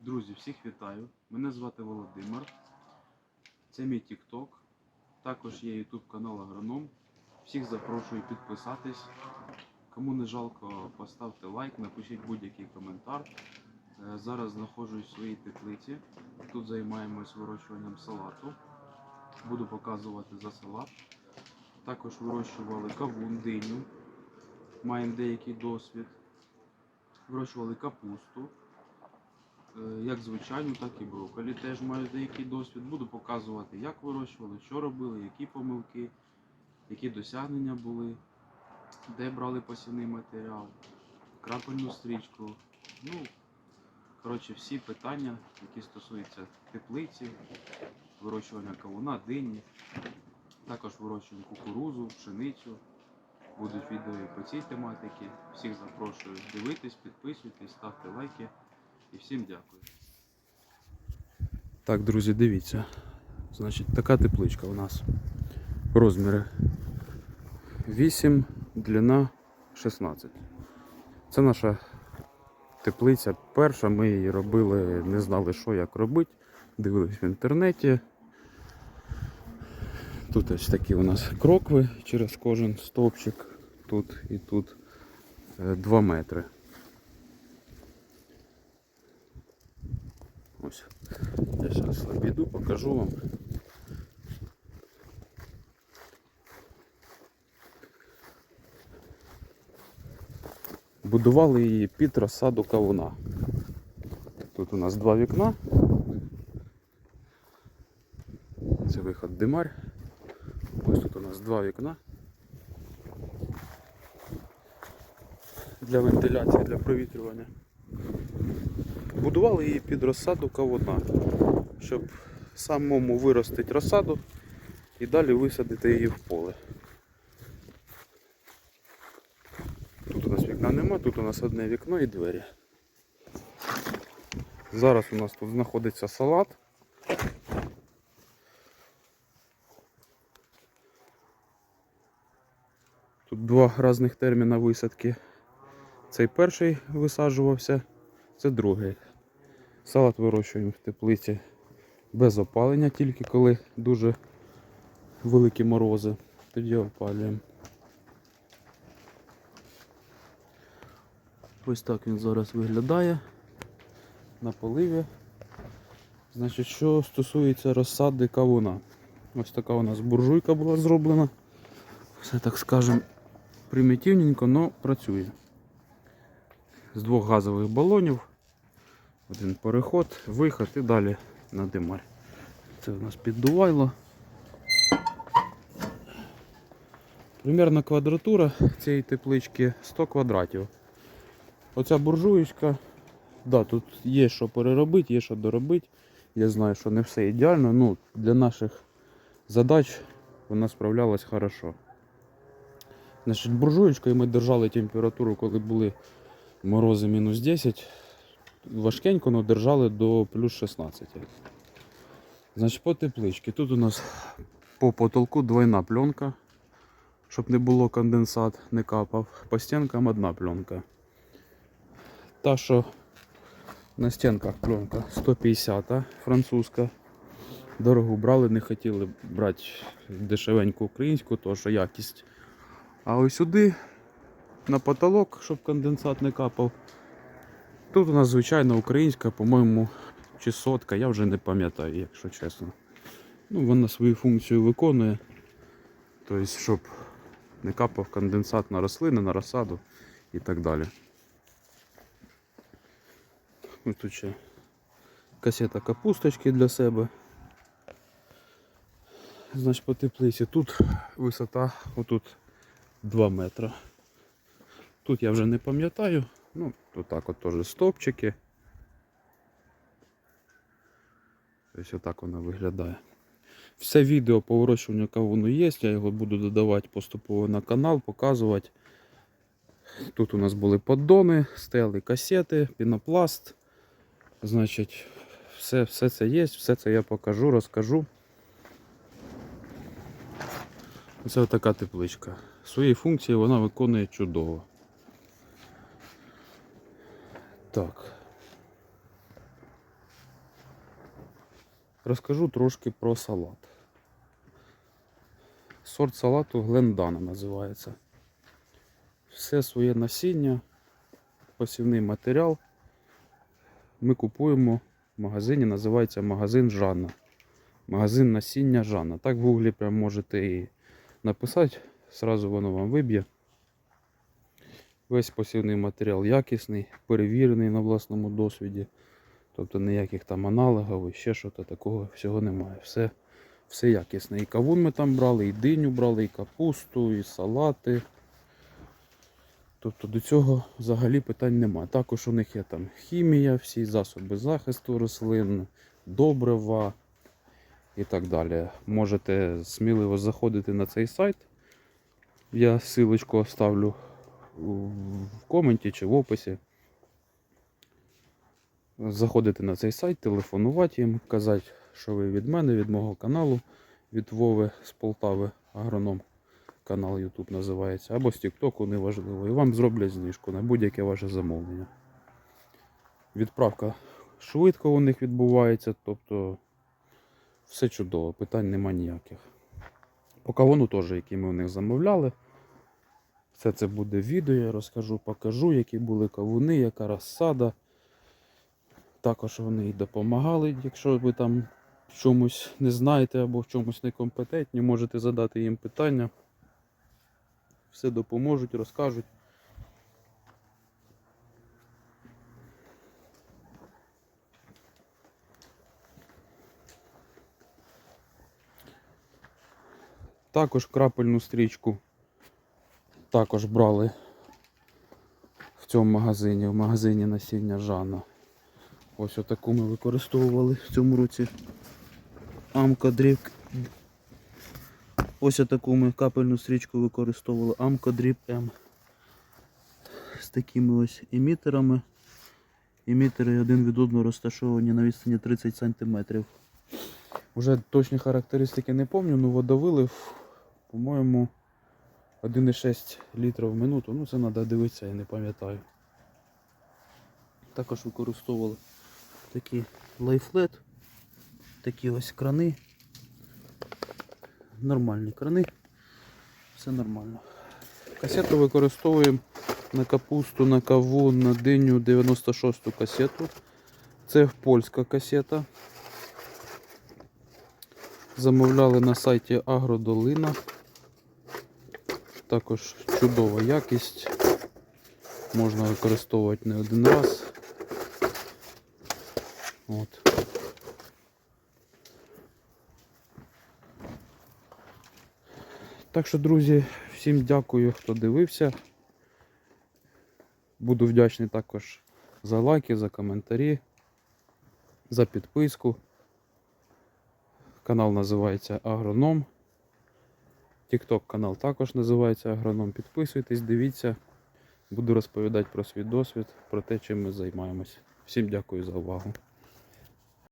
Друзі, всіх вітаю. Мене звати Володимир. Це мій TikTok. Також є YouTube канал Агроном. Всіх запрошую підписатись. Кому не жалко, поставте лайк, напишіть будь-який коментар. Е, Зараз знаходжусь в своїй теплиці. Тут займаємось вирощуванням салату. Буду показувати за салат. Також вирощували кавун, диню. Маємо деякий досвід. Вирощували капусту. Е, як звичайну, так і брокколі. Теж маю деякий досвід. Буду показувати, як вирощували, що робили, які помилки, які досягнення були, де брали посівний матеріал, крапельну стрічку. Ну, коротше, всі питання, які стосуються теплиці, вирощування кавуна, дині. Також вирощуємо кукурузу, пшеницю. Будуть відео по цій тематиці. Всіх запрошую дивитись, підписуйтесь, ставте лайки. І всім дякую. Так, друзі, дивіться. Значить, така тепличка у нас. Розміри 8, длина 16. Це наша теплиця перша. Ми її робили, не знали, що як робити. Дивились в інтернеті. Тут ось такі у нас крокви через кожен стовпчик. Тут і тут 2 метри. Ось. Я зараз обійду, покажу вам. Будували її під розсаду кавуна. Тут у нас два вікна. Це виход димар. Ось тут у нас два вікна. Для вентиляції, для провітрювання. Будували її під розсаду кавуна, щоб самому виростити розсаду і далі висадити її в поле. Тут у нас вікна нема, тут у нас одне вікно і двері. Зараз у нас тут знаходиться салат. Тут два різних терміна висадки. Цей перший висаджувався, це другий. Салат вирощуємо в теплиці без опалення, тільки коли дуже великі морози. Тоді опалюємо. Ось так він зараз виглядає на поливі. Значить, що стосується розсади кавуна. Ось така у нас буржуйка була зроблена. Все так скажемо примітивненько, але працює. З двох газових балонів. Один переход, виход і далі на димарь. Це у нас піддувайло. Примірна квадратура цієї теплички 100 квадратів. Оця буржуєчка, да, тут є що переробити, є що доробити. Я знаю, що не все ідеально, ну для наших задач вона справлялась хорошо. Значить, буржуєчкою ми держали температуру, коли були морози мінус 10. Важкенько, але держали до плюс 16. Значить, по тепличці. Тут у нас по потолку двойна пленка, щоб не було конденсат, не капав. По стінкам одна пленка. Та, що на стінках пленка 150 французька. Дорогу брали, не хотіли брати дешевеньку українську, тому що якість. А ось сюди на потолок, щоб конденсат не капав. Тут у нас звичайно українська, по-моєму, чи сотка, я вже не пам'ятаю, якщо чесно. Ну, вона свою функцію виконує. Тобто, щоб не капав конденсат на рослини, на розсаду і так далі. Ось тут ще касета капусточки для себе. Значить, по теплиці тут висота отут 2 метри. Тут я вже не пам'ятаю. Ну, тут так от теж стопчики. Ось отак воно виглядає. Все відео по вирощуванню кавуну є, я його буду додавати поступово на канал, показувати. Тут у нас були поддони, стояли касети, пінопласт. Значить, все, все це є, все це я покажу, розкажу. Це така тепличка. Свої функції вона виконує чудово. Так. розкажу трошки про салат. Сорт салату Глендана називається. Все своє насіння, посівний матеріал ми купуємо в магазині, називається магазин Жанна. Магазин насіння Жанна. Так в гуглі прям можете і написати, зразу воно вам виб'є. Весь посівний матеріал якісний, перевірений на власному досвіді. Тобто ніяких там аналогів і ще щось такого всього немає. Все, все якісне. І кавун ми там брали, і диню брали, і капусту, і салати. Тобто до цього взагалі питань немає. Також у них є там хімія, всі засоби захисту рослин, добрива і так далі. Можете сміливо заходити на цей сайт. Я силочку оставлю в коменті чи в описі. Заходити на цей сайт, телефонувати їм, казати, що ви від мене, від мого каналу, від Вови з Полтави, агроном канал YouTube називається, або з Тіктоку, неважливо. І вам зроблять знижку на будь-яке ваше замовлення. Відправка швидко у них відбувається, тобто все чудово, питань нема ніяких. По кавуну теж, які ми у них замовляли. Все це буде відео, я розкажу, покажу, які були кавуни, яка розсада. Також вони і допомагали, якщо ви там чомусь не знаєте або в чомусь некомпетентні, можете задати їм питання. Все допоможуть, розкажуть. Також крапельну стрічку також брали в цьому магазині, в магазині насіння Жана. Ось отаку ми використовували в цьому році. Амка дріб. Ось таку ми капельну стрічку використовували Амка дріб М. З такими ось емітерами. Емітери один від одного розташовані на відстані 30 см. Уже точні характеристики не пам'ятаю, але водовилив, по-моєму, 1,6 літрів в минуту. Ну це треба дивитися, я не пам'ятаю. Також використовували такі лайфлет, такі ось крани. Нормальні крани. Все нормально. Касету використовуємо на капусту, на кавун, на диню 96-ту касету. Це польська касета. Замовляли на сайті Агродолина. Також чудова якість. Можна використовувати не один раз. От. Так що, друзі, всім дякую, хто дивився. Буду вдячний також за лайки, за коментарі, за підписку. Канал називається Агроном. Тікток канал також називається Агроном. Підписуйтесь, дивіться. Буду розповідати про свій досвід, про те, чим ми займаємось. Всім дякую за увагу.